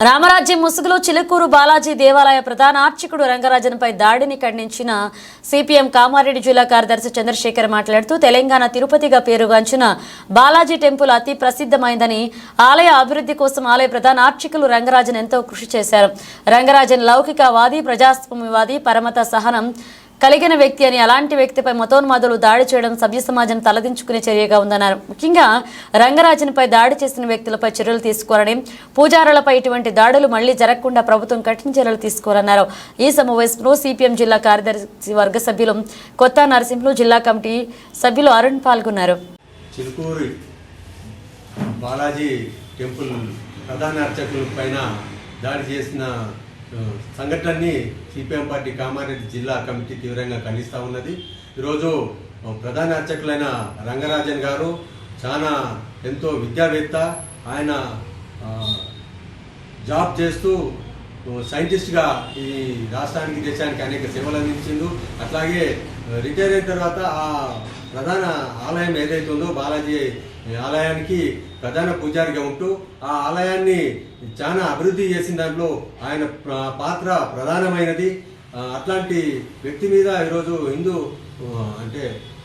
రామరాజ్యం ముసుగులో చిలుకూరు బాలాజీ దేవాలయ ప్రధాన అర్చకుడు రంగరాజన్పై దాడిని ఖండించిన సిపిఎం కామారెడ్డి జిల్లా కార్యదర్శి చంద్రశేఖర్ మాట్లాడుతూ తెలంగాణ తిరుపతిగా పేరుగాంచిన బాలాజీ టెంపుల్ అతి ప్రసిద్ధమైందని ఆలయ అభివృద్ధి కోసం ఆలయ ప్రధాన అర్చకులు రంగరాజన్ ఎంతో కృషి చేశారు. రంగరాజన్ లౌకికవాది ప్రజాస్వామ్యవాది పరమత సహనం కలిగిన వ్యక్తి అని అలాంటి వ్యక్తిపై మతోన్మాదులు దాడి చేయడం సభ్య సమాజం తలదించుకునే చర్యగా ఉందన్నారు. ముఖ్యంగా రంగరాజన్పై దాడి చేసిన వ్యక్తులపై చర్యలు తీసుకోవాలని పూజారులపై ఇటువంటి దాడులు మళ్ళీ జరగకుండా ప్రభుత్వం కఠిన చర్యలు తీసుకోవాలన్నారు. ఈ సమావేశంలో సిపిఎం జిల్లా కార్యదర్శి వర్గ సభ్యులు కొత్త నరసింహులు జిల్లా కమిటీ సభ్యులు అరుణ్ పాల్గొన్నారు. చిలుకూరి బాలాజీ టెంపుల్ ప్రధాన అర్చకుల పైన దాడి చేసిన సంఘటనని సిపిఎం పార్టీ కామారెడ్డి జిల్లా కమిటీ తీవ్రంగా ఖండిస్తూ ఉన్నది. ఈరోజు ప్రధాన అర్చకులైన రంగరాజన్ గారు చాలా ఎంతో విద్యావేత్త. ఆయన జాబ్ చేస్తూ సైంటిస్ట్గా ఈ రాష్ట్రానికి దేశానికి అనేక సేవలు అందించిండు. అట్లాగే రిటైర్ అయిన తర్వాత ఆ ప్రధాన ఆలయం ఏదైతే ఉందో బాలాజీ ఆలయానికి ప్రధాన పూజారిగా ఉంటూ ఆ ఆలయాన్ని చాలా అభివృద్ధి చేసిన దాంట్లో ఆయన పాత్ర ప్రధానమైనది. అట్లాంటి వ్యక్తి మీద ఈరోజు హిందూ అంటే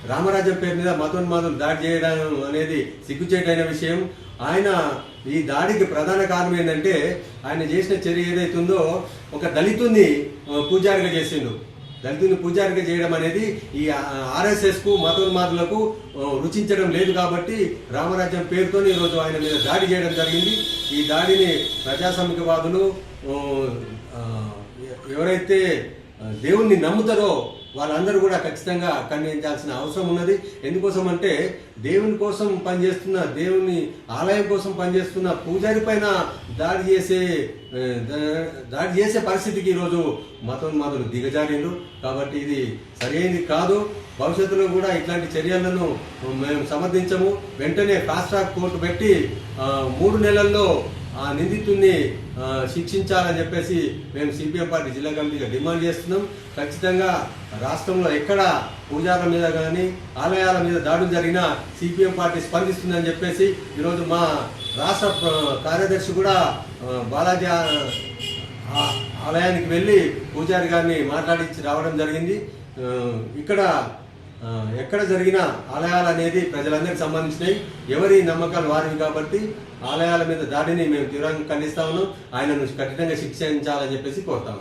రామరాజ్యం పేరు మీద మతోన్మాదులు దాడి చేయడం అనేది సిగ్గుచేటైన విషయం. ఆయన ఈ దాడికి ప్రధాన కారణం ఏంటంటే ఆయన చేసిన చర్య ఏదైతే ఉందో ఒక దళితుని పూజారిగా చేసిండు. దళితుని పూజారిగా చేయడం అనేది ఈ ఆర్ఎస్ఎస్కు మతోన్మాదులకు రుచించడం లేదు కాబట్టి రామరాజ్యం పేరుతో ఈరోజు ఆయన మీద దాడి చేయడం జరిగింది. ఈ దాడిని ప్రజాసమికవాదులు ఎవరైతే దేవుణ్ణి నమ్ముతారో వాళ్ళందరూ కూడా ఖచ్చితంగా ఖండించాల్సిన అవసరం ఉన్నది. ఎందుకోసం అంటే దేవుని కోసం పనిచేస్తున్న దేవుని ఆలయం కోసం పనిచేస్తున్న పూజారి పైన దాడి చేసే దాడి చేసే పరిస్థితికి ఈరోజు మతోన్మాదులు దిగజారిండు కాబట్టి ఇది సరైనది కాదు. భవిష్యత్తులో కూడా ఇట్లాంటి చర్యలను మేము సమర్థించము. వెంటనే ఫాస్ట్ ట్రాక్ కోర్టు పెట్టి మూడు నెలల్లో ఆ నిందితుడిని శిక్షించాలని చెప్పేసి మేము సిపిఎం పార్టీ జిల్లా కమిటీగా డిమాండ్ చేస్తున్నాం. ఖచ్చితంగా రాష్ట్రంలో ఎక్కడ పూజారుల మీద కానీ ఆలయాల మీద దాడులు జరిగినా సిపిఎం పార్టీ స్పందిస్తుందని చెప్పేసి ఈరోజు మా రాష్ట్ర కార్యదర్శి కూడా బాలాజీ ఆలయానికి వెళ్ళి పూజారి గారిని మాట్లాడించి రావడం జరిగింది. ఇక్కడ ఎక్కడ జరిగిన ఆలయాలు అనేది ప్రజలందరికీ సంబంధించినవి. ఎవరి నమ్మకాలు వారివి కాబట్టి ఆలయాల మీద దాడిని మేము తీవ్రంగా ఖండిస్తా ఉన్నాం. ఆయనను కఠినంగా శిక్షించాలని చెప్పేసి కోరుతా